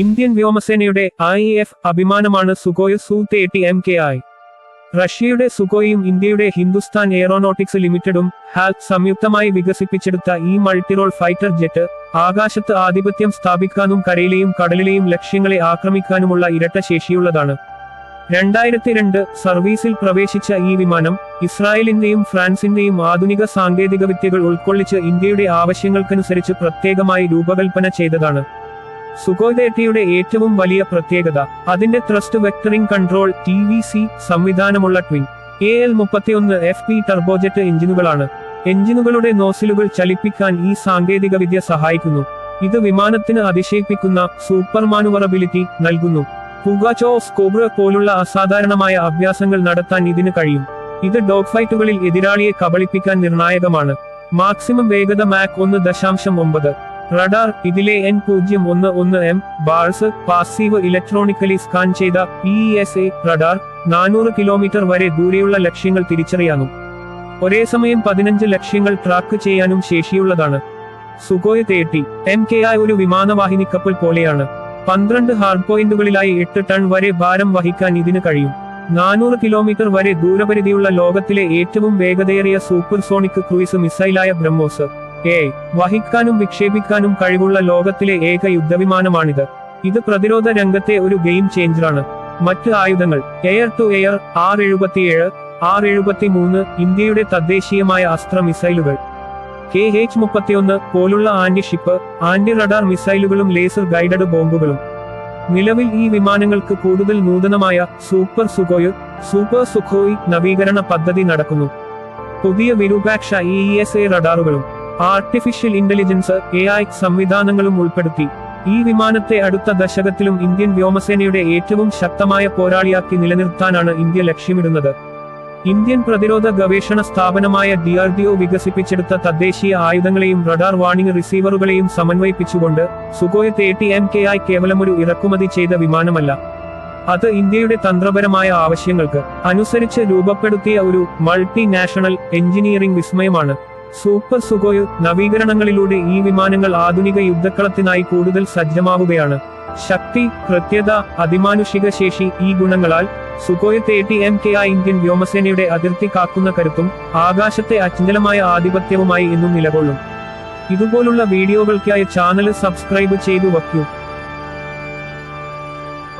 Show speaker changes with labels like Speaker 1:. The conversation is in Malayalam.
Speaker 1: ഇന്ത്യൻ വ്യോമസേനയുടെ ഐ എഫ് അഭിമാനമാണ് സുഗോയ് സു തേട്ടി എം കെ ഐ റഷ്യയുടെ സുഗോയും ഇന്ത്യയുടെ ഹിന്ദുസ്ഥാൻ എയറോനോട്ടിക്സ് ലിമിറ്റഡും ഹാൽ സംയുക്തമായി വികസിപ്പിച്ചെടുത്ത ഈ മൾട്ടിറോൾ ഫൈറ്റർ ജെറ്റ് ആകാശത്ത് ആധിപത്യം സ്ഥാപിക്കാനും കരയിലെയും കടലിലെയും ലക്ഷ്യങ്ങളെ ആക്രമിക്കാനുമുള്ള ഇരട്ട ശേഷിയുള്ളതാണ്. രണ്ടായിരത്തി രണ്ട് സർവീസിൽ പ്രവേശിച്ച ഈ വിമാനം ഇസ്രായേലിന്റെയും ഫ്രാൻസിന്റെയും ആധുനിക സാങ്കേതിക വിദ്യകൾ ഉൾക്കൊള്ളിച്ച് ഇന്ത്യയുടെ ആവശ്യങ്ങൾക്കനുസരിച്ച് പ്രത്യേകമായി രൂപകൽപ്പന ചെയ്തതാണ്. സുഖോയ് തേട്ടിയുടെ ഏറ്റവും വലിയ പ്രത്യേകത അതിന്റെ thrust vectoring control T V C സംവിധാനമുള്ള twin A L മുപ്പത്തിയൊന്ന് എഫ് പി ടർബോജെറ്റ് എഞ്ചിനുകളാണ്. എഞ്ചിനുകളുടെ നോസിലുകൾ ചലിപ്പിക്കാൻ ഈ സാങ്കേതിക വിദ്യ സഹായിക്കുന്നു. ഇത് വിമാനത്തിന് അതിശയിപ്പിക്കുന്ന സൂപ്പർ മാനുവറബിലിറ്റി നൽകുന്നു. പുഗാച്ചോ സ്കോബ്ര പോലുള്ള അസാധാരണമായ അഭ്യാസങ്ങൾ നടത്താൻ ഇതിന് കഴിയും. ഇത് ഡോഗ് ഫൈറ്റുകളിൽ എതിരാളിയെ കബളിപ്പിക്കാൻ നിർണായകമാണ്. മാക്സിമം വേഗത മാക് ഒന്ന് ദശാംശം ഒമ്പത്. റഡാർ ഇതിലെ എൻ പൂജ്യം ഒന്ന് ഒന്ന് M Bars passive electronically scan ചെയ്ത ഇ എസ് എ റഡാർ നാനൂറ് കിലോമീറ്റർ വരെ ദൂരെയുള്ള ലക്ഷ്യങ്ങൾ തിരിച്ചറിയാനും ഒരേ സമയം പതിനഞ്ച് ലക്ഷ്യങ്ങൾ ട്രാക്ക് ചെയ്യാനും ശേഷിയുള്ളതാണ്. സുഗോയ് തേട്ടി എം കെ ആയ ഒരു വിമാനവാഹിനി കപ്പൽ പോലെയാണ്. പന്ത്രണ്ട് ഹാർഡ് പോയിന്റുകളിലായി എട്ട് ടൺ വരെ ഭാരം വഹിക്കാൻ ഇതിന് കഴിയും. നാനൂറ് കിലോമീറ്റർ വരെ ദൂരപരിധിയുള്ള ലോകത്തിലെ ഏറ്റവും വേഗതയേറിയ സൂപ്പർസോണിക് ക്രൂയിസ് മിസൈലായ ബ്രഹ്മോസ്. എ വഹിക്കാനും വിക്ഷേപിക്കാനും കഴിവുള്ള ലോകത്തിലെ ഏക യുദ്ധവിമാനമാണിത്. ഇത് പ്രതിരോധ രംഗത്തെ ഒരു ഗെയിം ചേഞ്ചറാണ്. മറ്റ് ആയുധങ്ങൾ എയർ ടു എയർ ആർ എഴുപത്തിയേഴ് ആർ എഴുപത്തി മൂന്ന് ഇന്ത്യയുടെ തദ്ദേശീയമായ അസ്ത്ര മിസൈലുകൾ. കെ എച്ച് മുപ്പത്തിയൊന്ന് പോലുള്ള ആന്റി ഷിപ്പ് ആന്റി റഡാർ മിസൈലുകളും ലേസർ ഗൈഡഡ് ബോംബുകളും. നിലവിൽ ഈ വിമാനങ്ങൾക്ക് കൂടുതൽ നൂതനമായ സൂപ്പർ സുഖോയ് സൂപ്പർ സുഖോയ് നവീകരണ പദ്ധതി നടക്കുന്നു. പുതിയ വിരൂപാക്ഷ ഇ എസ് എ റഡാറുകളും. ആർട്ടിഫിഷ്യൽ ഇന്റലിജൻസ് എ ഐ സംവിധാനങ്ങളും ഉൾപ്പെടുത്തി. ഈ വിമാനത്തെ അടുത്ത ദശകത്തിലും ഇന്ത്യൻ വ്യോമസേനയുടെ ഏറ്റവും ശക്തമായ പോരാളിയാക്കി നിലനിർത്താനാണ് ഇന്ത്യ ലക്ഷ്യമിടുന്നത്. ഇന്ത്യൻ പ്രതിരോധ ഗവേഷണ സ്ഥാപനമായ ഡിആർഡിഒ വികസിപ്പിച്ചെടുത്ത തദ്ദേശീയ ആയുധങ്ങളെയും റഡാർ വാണിംഗ് റിസീവറുകളെയും സമന്വയിപ്പിച്ചുകൊണ്ട് സുഗോയ് തേട്ടി എം കെ ഐ കേവലമൊരു ഇറക്കുമതി ചെയ്ത വിമാനമല്ല. അത് ഇന്ത്യയുടെ തന്ത്രപരമായ ആവശ്യങ്ങൾക്ക് അനുസരിച്ച് രൂപപ്പെടുത്തിയ ഒരു മൾട്ടി നാഷണൽ എഞ്ചിനീയറിംഗ് വിസ്മയമാണ്. സൂപ്പർ സുഗോയ് നവീകരണങ്ങളിലൂടെ ഈ വിമാനങ്ങൾ ആധുനിക യുദ്ധക്കളത്തിനായി കൂടുതൽ സജ്ജമാവുകയാണ്. ശക്തി കൃത്യത അതിമാനുഷിക ശേഷി ഈ ഗുണങ്ങളാൽ സുഗോയ് തേട്ടി എം കെ ആ ഇന്ത്യൻ വ്യോമസേനയുടെ അതിർത്തി കാക്കുന്ന കരുത്തും ആകാശത്തെ അചഞ്ചലമായ ആധിപത്യവുമായി ഇന്നും നിലകൊള്ളും. ഇതുപോലുള്ള വീഡിയോകൾക്കായി ചാനൽ സബ്സ്ക്രൈബ് ചെയ്തു വയ്ക്കൂ.